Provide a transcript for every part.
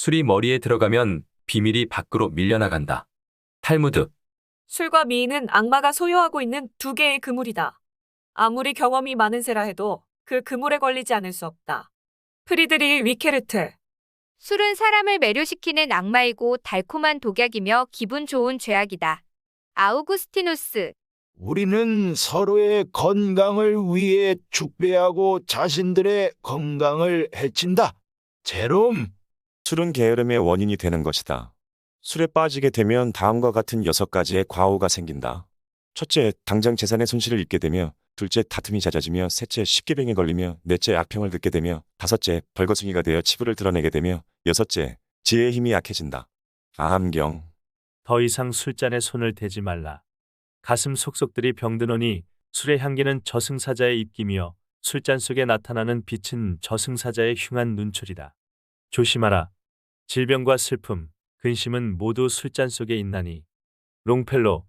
술이 머리에 들어가면 비밀이 밖으로 밀려나간다. 탈무드. 술과 미인은 악마가 소유하고 있는 두 개의 그물이다. 아무리 경험이 많은 새라 해도 그 그물에 걸리지 않을 수 없다. 프리드리히 위케르트. 술은 사람을 매료시키는 악마이고 달콤한 독약이며 기분 좋은 죄악이다. 아우구스티누스, 우리는 서로의 건강을 위해 축배하고 자신들의 건강을 해친다. 제롬, 술은 게으름의 원인이 되는 것이다. 술에 빠지게 되면 다음과 같은 여섯 가지의 과오가 생긴다. 첫째, 당장 재산의 손실을 입게 되며, 둘째, 다툼이 잦아지며, 셋째, 십계병에 걸리며, 넷째, 악평을 듣게 되며, 다섯째, 벌거숭이가 되어 치부를 드러내게 되며, 여섯째, 지혜의 힘이 약해진다. 아함경. 더 이상 술잔에 손을 대지 말라. 가슴 속속들이 병드노니 술의 향기는 저승사자의 입김이요 술잔 속에 나타나는 빛은 저승사자의 흉한 눈초리다. 조심하라. 질병과 슬픔, 근심은 모두 술잔 속에 있나니. 롱펠로,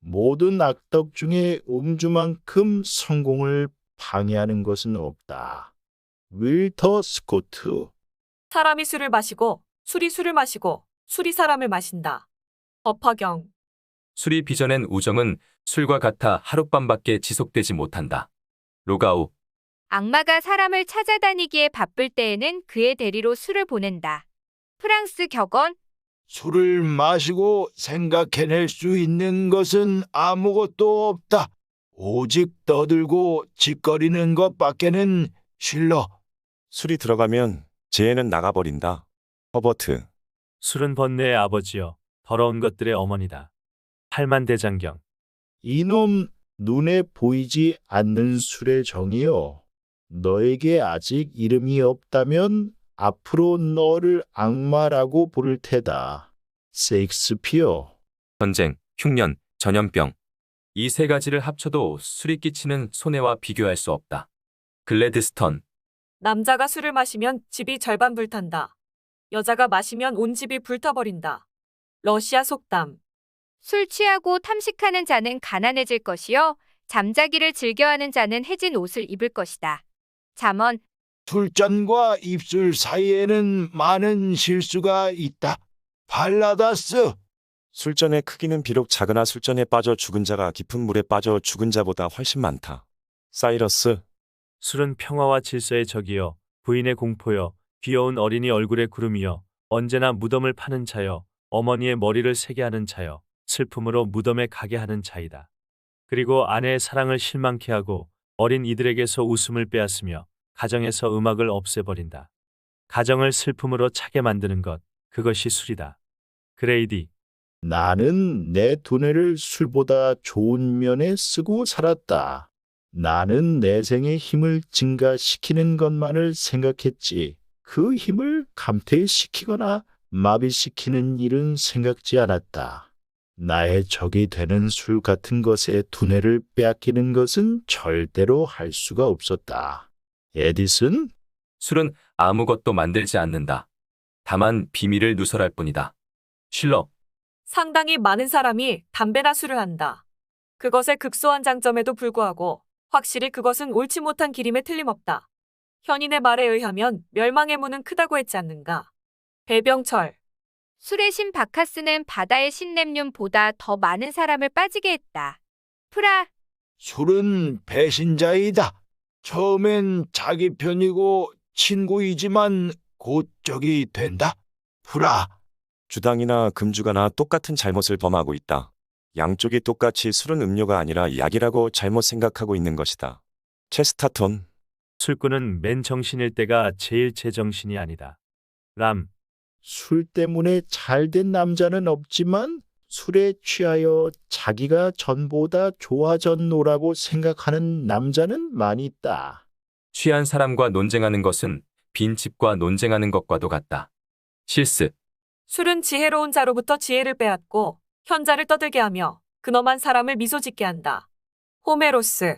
모든 악덕 중에 음주만큼 성공을 방해하는 것은 없다. 윌터 스코트, 사람이 술을 마시고 술이 술을 마시고 술이 사람을 마신다. 법화경. 술이 빚어낸 우정은 술과 같아 하룻밤밖에 지속되지 못한다. 로가우. 악마가 사람을 찾아다니기에 바쁠 때에는 그의 대리로 술을 보낸다. 프랑스 격언, 술을 마시고 생각해낼 수 있는 것은 아무것도 없다. 오직 떠들고 짓거리는 것밖에는 실러. 술이 들어가면 지혜는 나가버린다. 허버트. 술은 번뇌의 아버지요 더러운 것들의 어머니다. 팔만 대장경. 이놈 눈에 보이지 않는 술의 정이요. 너에게 아직 이름이 없다면 앞으로 너를 악마라고 부를 테다. 세익스피어. 전쟁, 흉년, 전염병. 이 세 가지를 합쳐도 술이 끼치는 손해와 비교할 수 없다. 글래드스턴. 남자가 술을 마시면 집이 절반 불탄다. 여자가 마시면 온 집이 불타버린다. 러시아 속담. 술 취하고 탐식하는 자는 가난해질 것이요 잠자기를 즐겨하는 자는 해진 옷을 입을 것이다. 잠언, 술잔과 입술 사이에는 많은 실수가 있다. 발라다스. 술잔의 크기는 비록 작으나 술잔에 빠져 죽은 자가 깊은 물에 빠져 죽은 자보다 훨씬 많다. 사이러스. 술은 평화와 질서의 적이요 부인의 공포요 귀여운 어린이 얼굴의 구름이요 언제나 무덤을 파는 자요 어머니의 머리를 세게 하는 자요 슬픔으로 무덤에 가게 하는 자이다. 그리고 아내의 사랑을 실망케 하고 어린 이들에게서 웃음을 빼앗으며 가정에서 음악을 없애버린다. 가정을 슬픔으로 차게 만드는 것, 그것이 술이다. 그레이디, 나는 내 두뇌를 술보다 좋은 면에 쓰고 살았다. 나는 내 생의 힘을 증가시키는 것만을 생각했지. 그 힘을 감퇴시키거나 마비시키는 일은 생각지 않았다. 나의 적이 되는 술 같은 것에 두뇌를 빼앗기는 것은 절대로 할 수가 없었다. 에디슨? 술은 아무것도 만들지 않는다. 다만 비밀을 누설할 뿐이다. 실러. 상당히 많은 사람이 담배나 술을 한다. 그것의 극소한 장점에도 불구하고 확실히 그것은 옳지 못한 길임에 틀림없다. 현인의 말에 의하면 멸망의 문은 크다고 했지 않는가. 배병철. 술의 신 바카스는 바다의 신 nep뇰보다 더 많은 사람을 빠지게 했다. 프라, 술은 배신자이다. 처음엔 자기 편이고 친구이지만 곧 적이 된다. 프라. 주당이나 금주가나 똑같은 잘못을 범하고 있다. 양쪽이 똑같이 술은 음료가 아니라 약이라고 잘못 생각하고 있는 것이다. 체스타톤. 술꾼은 맨 정신일 때가 제일 제정신이 아니다. 람, 술 때문에 잘 된 남자는 없지만 술에 취하여 자기가 전보다 좋아졌노라고 생각하는 남자는 많이 있다. 취한 사람과 논쟁하는 것은 빈 집과 논쟁하는 것과도 같다. 실스. 술은 지혜로운 자로부터 지혜를 빼앗고 현자를 떠들게 하며 근엄한 사람을 미소 짓게 한다. 호메로스.